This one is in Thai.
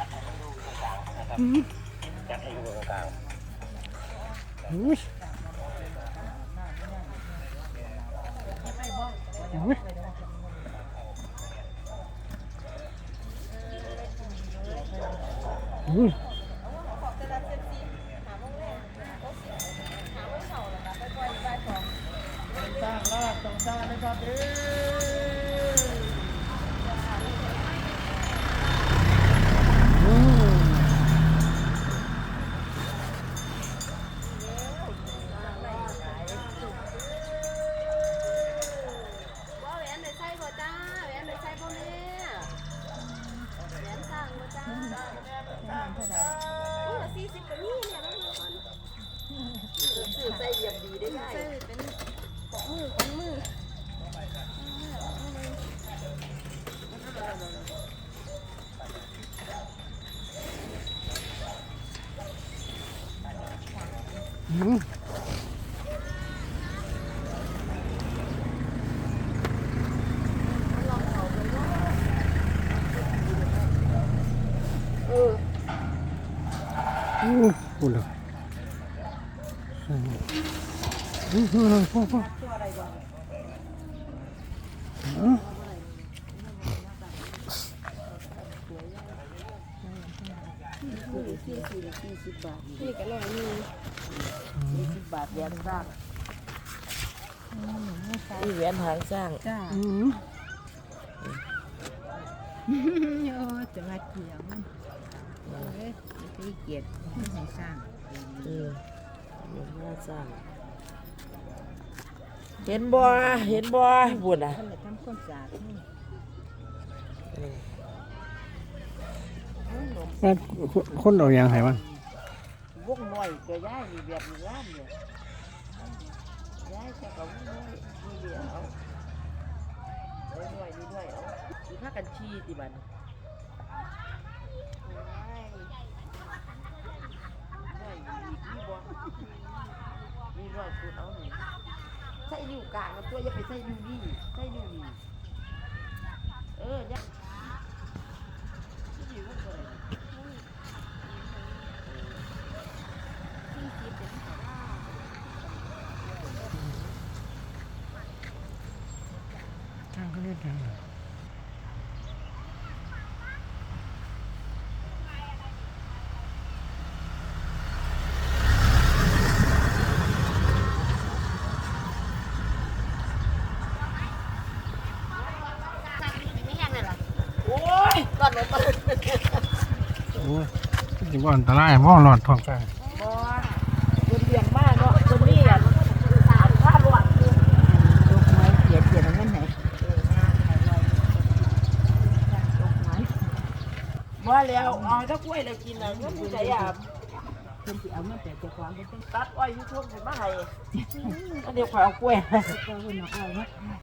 จัดให้อยู่ตรงกลางอุ้ยอุ้ยอุ้ยสร้างลาดต้องสร้างนะครับเด้ โอ้ละสี่สิบกว่านี่เนี่ยแล้วมันสื่อใจเยียบดีได้ไงใส่เป็นมือของมืออืม อู้พูดเลยอืมอืมอืมพ่อพ่ออ๋อนี่ก็ร้อยหนึงสิบบาทแหวนสร้างนี่แหวนหางสร้างจ้าอืมโยจะมาเกี่ยวมัน เอ้ยไม่ได้เกียรติให้สร้างอืมแหวนหางสร้างเห็นบ่เห็นบ่บุญอะท่านเลยทำความสะอาดนี่อืมแม่คนเอาอย่างไงบ้างวงน้อยก็ย้ายนี่แบบนี้งามเนี่ยย้ายจะกับวงน้อยนี่เดียวเอาเอาหน่อยนี่ด้วยเอาสิพากันชี้ติบัดนี้น้อยอีกนี่บ่ นี่อยสุดเอานี่ใส่นิ้วกลางกับตัวอย่าไปใส่นิ้วนี่ใส่นิ้วนี่เออยักนี่วงบ่ได้ทางเขาเรียกทางไหน ไม่แห้งเลยเหรอ โอ้ยก่อนลงมา โอ้ยจิบอันตรายมองหลอดท้องฟ้าบอคนเลี้ยงมากเนาะคนนี้อะสามข้าหลวงลูกไม้เกียเกียติเอาเงินไหนลูกไม้มาแล้วเอาถ้ากล้วยเลยกินอะก็ผู้ใจอะเพิ่นสิเอามาแต่เจ้าของเพิ่นตัดอ้อยอยุทงสิมาให้อันเดี๋ยวขอยเอากล้วยเจ้าเพิ่นเอาเอาเนาะ